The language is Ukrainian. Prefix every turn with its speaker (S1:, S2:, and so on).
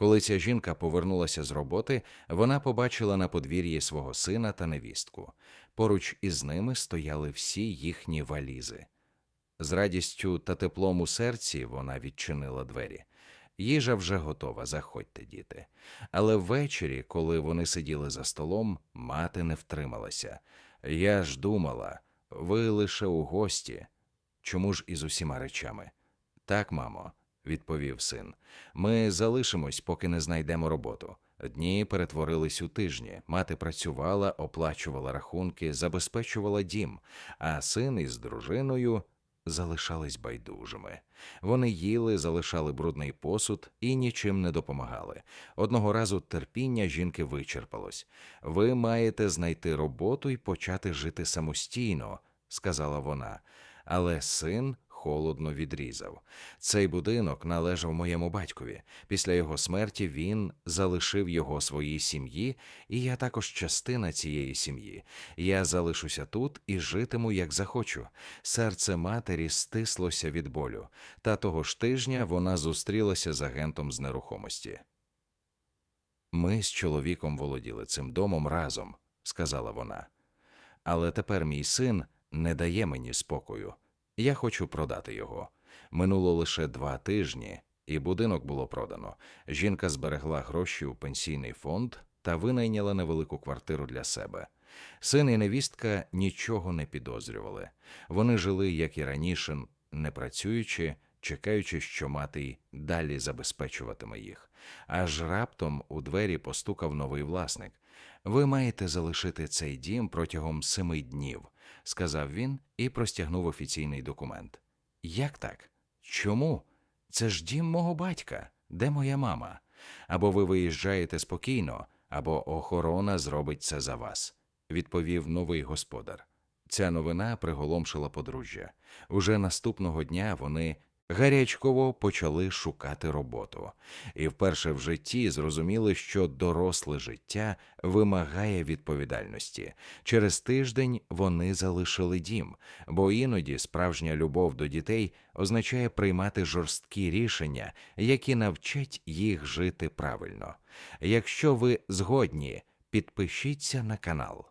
S1: Коли ця жінка повернулася з роботи, вона побачила на подвір'ї свого сина та невістку. Поруч із ними стояли всі їхні валізи. З радістю та теплом у серці вона відчинила двері. Їжа вже готова, заходьте, діти. Але ввечері, коли вони сиділи за столом, мати не втрималася. Я ж думала, ви лише у гості. Чому ж із усіма речами? Так, мамо, відповів син. Ми залишимось, поки не знайдемо роботу. Дні перетворились у тижні. Мати працювала, оплачувала рахунки, забезпечувала дім, а син із дружиною залишались байдужими. Вони їли, залишали брудний посуд і нічим не допомагали. Одного разу терпіння жінки вичерпалось. Ви маєте знайти роботу і почати жити самостійно, сказала вона. Але син холодно відрізав. Цей будинок належав моєму батькові. Після його смерті він залишив його своїй сім'ї, і я також частина цієї сім'ї. Я залишуся тут і житиму, як захочу. Серце матері стислося від болю, та того ж тижня вона зустрілася з агентом з нерухомості. Ми з чоловіком володіли цим домом разом, сказала вона. Але тепер мій син не дає мені спокою. Я хочу продати його. Минуло лише два тижні, і будинок було продано. Жінка зберегла гроші у пенсійний фонд та винайняла невелику квартиру для себе. Син і невістка нічого не підозрювали. Вони жили, як і раніше, не працюючи, чекаючи, що мати далі забезпечуватиме їх. Аж раптом у двері постукав новий власник. Ви маєте залишити цей дім протягом семи днів, сказав він і простягнув офіційний документ. Як так? Чому? Це ж дім мого батька. Де моя мама? Або ви виїжджаєте спокійно, або охорона зробить це за вас, відповів новий господар. Ця новина приголомшила подружжя. Уже наступного дня вони гарячково почали шукати роботу, і вперше в житті зрозуміли, що доросле життя вимагає відповідальності. Через тиждень вони залишили дім, бо іноді справжня любов до дітей означає приймати жорсткі рішення, які навчать їх жити правильно. Якщо ви згодні, підпишіться на канал.